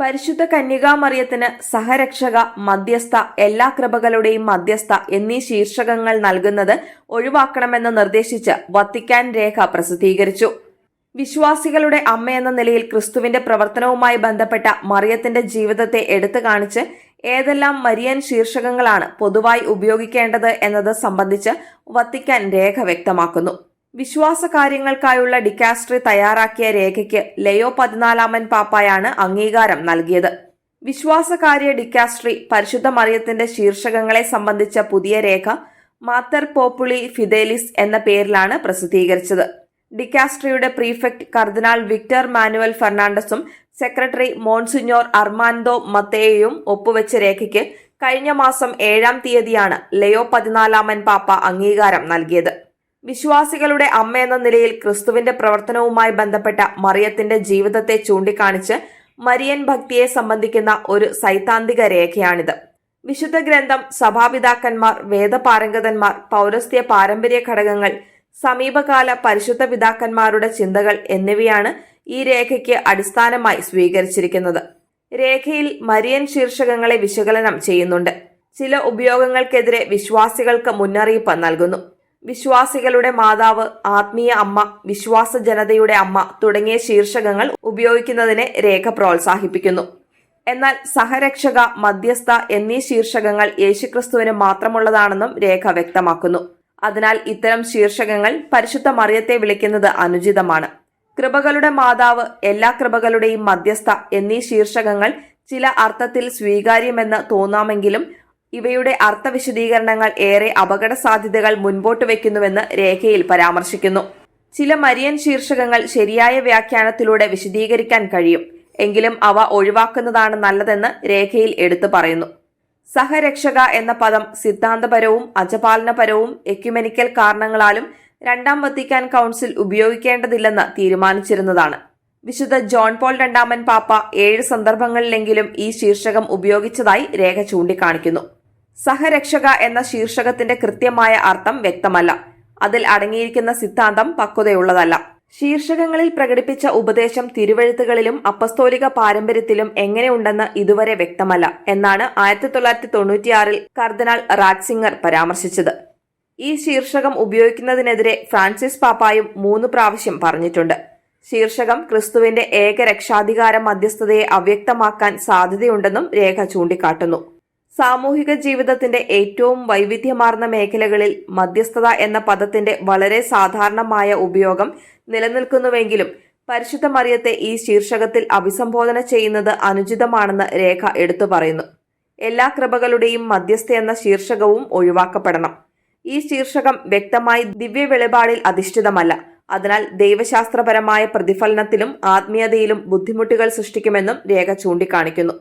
പരിശുദ്ധ കന്യകാമറിയത്തിന് സഹരക്ഷക മധ്യസ്ഥ എല്ലാ കൃപകളുടെയും മധ്യസ്ഥ എന്നീ ശീർഷകങ്ങൾ നൽകുന്നത് ഒഴിവാക്കണമെന്ന് നിർദ്ദേശിച്ച് വത്തിക്കാൻ രേഖ പ്രസിദ്ധീകരിച്ചു. വിശ്വാസികളുടെ അമ്മയെന്ന നിലയിൽ ക്രിസ്തുവിന്റെ പ്രവർത്തനവുമായി ബന്ധപ്പെട്ട മറിയത്തിന്റെ ജീവിതത്തെ എടുത്തു കാണിച്ച് ഏതെല്ലാം മരിയൻ ശീർഷകങ്ങളാണ് പൊതുവായി ഉപയോഗിക്കേണ്ടത് എന്നത് സംബന്ധിച്ച് വത്തിക്കാൻ രേഖ വ്യക്തമാക്കുന്നു. വിശ്വാസ കാര്യങ്ങൾക്കായുള്ള ഡിക്കാസ്ട്രി തയ്യാറാക്കിയ രേഖയ്ക്ക് ലയോ പതിനാലാമൻ പാപ്പായാണ് അംഗീകാരം നൽകിയത്. വിശ്വാസകാര്യ ഡിക്കാസ്ട്രി പരിശുദ്ധ മറിയത്തിന്റെ ശീർഷകങ്ങളെ സംബന്ധിച്ച പുതിയ രേഖ മാത്തർ പോപ്പുളി ഫിദേലിസ് എന്ന പേരിലാണ് പ്രസിദ്ധീകരിച്ചത്. ഡിക്കാസ്ട്രിയുടെ പ്രീഫെക്ട് കർദിനാൾ വിക്ടർ മാനുവൽ ഫെർണാണ്ടസും സെക്രട്ടറി മോൺസിഞ്ഞോർ അർമാൻഡോ മത്തേയും ഒപ്പുവെച്ച രേഖയ്ക്ക് കഴിഞ്ഞ മാസം ഏഴാം തീയതിയാണ് ലയോ പതിനാലാമൻ പാപ്പ അംഗീകാരം നൽകിയത്. വിശ്വാസികളുടെ അമ്മ എന്ന നിലയിൽ ക്രിസ്തുവിന്റെ പ്രവർത്തനവുമായി ബന്ധപ്പെട്ട മറിയത്തിന്റെ ജീവിതത്തെ ചൂണ്ടിക്കാണിച്ച് മരിയൻ ഭക്തിയെ സംബന്ധിക്കുന്ന ഒരു സൈദ്ധാന്തിക രേഖയാണിത്. വിശുദ്ധ ഗ്രന്ഥം സഭാപിതാക്കന്മാർ വേദപാരംഗതന്മാർ പൗരസ്ത്യ പാരമ്പര്യ ഘടകങ്ങൾ സമീപകാല പരിശുദ്ധ പിതാക്കന്മാരുടെ ചിന്തകൾ എന്നിവയാണ് ഈ രേഖയ്ക്ക് അടിസ്ഥാനമായി സ്വീകരിച്ചിരിക്കുന്നത്. രേഖയിൽ മരിയൻ ശീർഷകങ്ങളെ വിശകലനം ചെയ്യുന്നുണ്ട്. ചില ഉപയോഗങ്ങൾക്കെതിരെ വിശ്വാസികൾക്ക് മുന്നറിയിപ്പ് നൽകുന്നു. വിശ്വാസികളുടെ മാതാവ് ആത്മീയ അമ്മ വിശ്വാസ ജനതയുടെ അമ്മ തുടങ്ങിയ ശീർഷകങ്ങൾ ഉപയോഗിക്കുന്നതിനെ രേഖ പ്രോത്സാഹിപ്പിക്കുന്നു. എന്നാൽ സഹരക്ഷക മധ്യസ്ഥ എന്നീ ശീർഷകങ്ങൾ യേശുക്രിസ്തുവിന് മാത്രമുള്ളതാണെന്നും രേഖ വ്യക്തമാക്കുന്നു. അതിനാൽ ഇത്തരം ശീർഷകങ്ങൾ പരിശുദ്ധ മറിയത്തെ വിളിക്കുന്നത് അനുചിതമാണ്. കൃപകളുടെ മാതാവ് എല്ലാ കൃപകളുടെയും മധ്യസ്ഥ എന്നീ ശീർഷകങ്ങൾ ചില അർത്ഥത്തിൽ സ്വീകാര്യമെന്ന് തോന്നാമെങ്കിലും ഇവയുടെ അർത്ഥവിശദീകരണങ്ങൾ ഏറെ അപകട സാധ്യതകൾ മുൻപോട്ട് വയ്ക്കുന്നുവെന്ന് രേഖയിൽ പരാമർശിക്കുന്നു. ചില മരിയൻ ശീർഷകങ്ങൾ ശരിയായ വ്യാഖ്യാനത്തിലൂടെ വിശദീകരിക്കാൻ കഴിയും. എങ്കിലും അവ ഒഴിവാക്കുന്നതാണ് നല്ലതെന്ന് രേഖയിൽ എടുത്തു പറയുന്നു. സഹരക്ഷക എന്ന പദം സിദ്ധാന്തപരവും അജപാലനപരവും എക്യുമെനിക്കൽ കാരണങ്ങളാലും രണ്ടാം വത്തിക്കാൻ കൗൺസിൽ ഉപയോഗിക്കേണ്ടതില്ലെന്ന് തീരുമാനിച്ചിരുന്നതാണ്. വിശുദ്ധ ജോൺ പോൾ രണ്ടാമൻ പാപ്പ ഏഴ് സന്ദർഭങ്ങളിലെങ്കിലും ഈ ശീർഷകം ഉപയോഗിച്ചതായി രേഖ ചൂണ്ടിക്കാണിക്കുന്നു. സഹരക്ഷക എന്ന ശീർഷകത്തിന്റെ കൃത്യമായ അർത്ഥം വ്യക്തമല്ല. അതിൽ അടങ്ങിയിരിക്കുന്ന സിദ്ധാന്തം പക്വതയുള്ളതല്ല. ശീർഷകങ്ങളിൽ പ്രകടിപ്പിച്ച ഉപദേശം തിരുവഴുത്തുകളിലും അപ്പസ്തോലിക പാരമ്പര്യത്തിലും എങ്ങനെയുണ്ടെന്ന് ഇതുവരെ വ്യക്തമല്ല എന്നാണ് ആയിരത്തി തൊള്ളായിരത്തി തൊണ്ണൂറ്റിയാറിൽ കർദിനാൾ റാറ്റ്സിംഗർ പരാമർശിച്ചത്. ഈ ശീർഷകം ഉപയോഗിക്കുന്നതിനെതിരെ ഫ്രാൻസിസ് പാപ്പായും മൂന്ന് പ്രാവശ്യം പറഞ്ഞിട്ടുണ്ട്. ശീർഷകം ക്രിസ്തുവിന്റെ ഏക രക്ഷാധികാര മധ്യസ്ഥതയെ അവ്യക്തമാക്കാൻ സാധ്യതയുണ്ടെന്നും രേഖ ചൂണ്ടിക്കാട്ടുന്നു. സാമൂഹിക ജീവിതത്തിന്റെ ഏറ്റവും വൈവിധ്യമാർന്ന മേഖലകളിൽ മധ്യസ്ഥത എന്ന പദത്തിന്റെ വളരെ സാധാരണമായ ഉപയോഗം നിലനിൽക്കുന്നുവെങ്കിലും പരിശുദ്ധ മറിയത്തെ ഈ ശീർഷകത്തിൽ അഭിസംബോധന ചെയ്യുന്നത് അനുചിതമാണെന്ന് രേഖ എടുത്തു പറയുന്നു. എല്ലാ കൃപകളുടെയും മധ്യസ്ഥ എന്ന ശീർഷകവും ഒഴിവാക്കപ്പെടണം. ഈ ശീർഷകം വ്യക്തമായി ദിവ്യ വെളിപാടിൽ അധിഷ്ഠിതമല്ല. അതിനാൽ ദൈവശാസ്ത്രപരമായ പ്രതിഫലനത്തിലും ആത്മീയതയിലും ബുദ്ധിമുട്ടുകൾ സൃഷ്ടിക്കുമെന്നും രേഖ ചൂണ്ടിക്കാണിക്കുന്നു.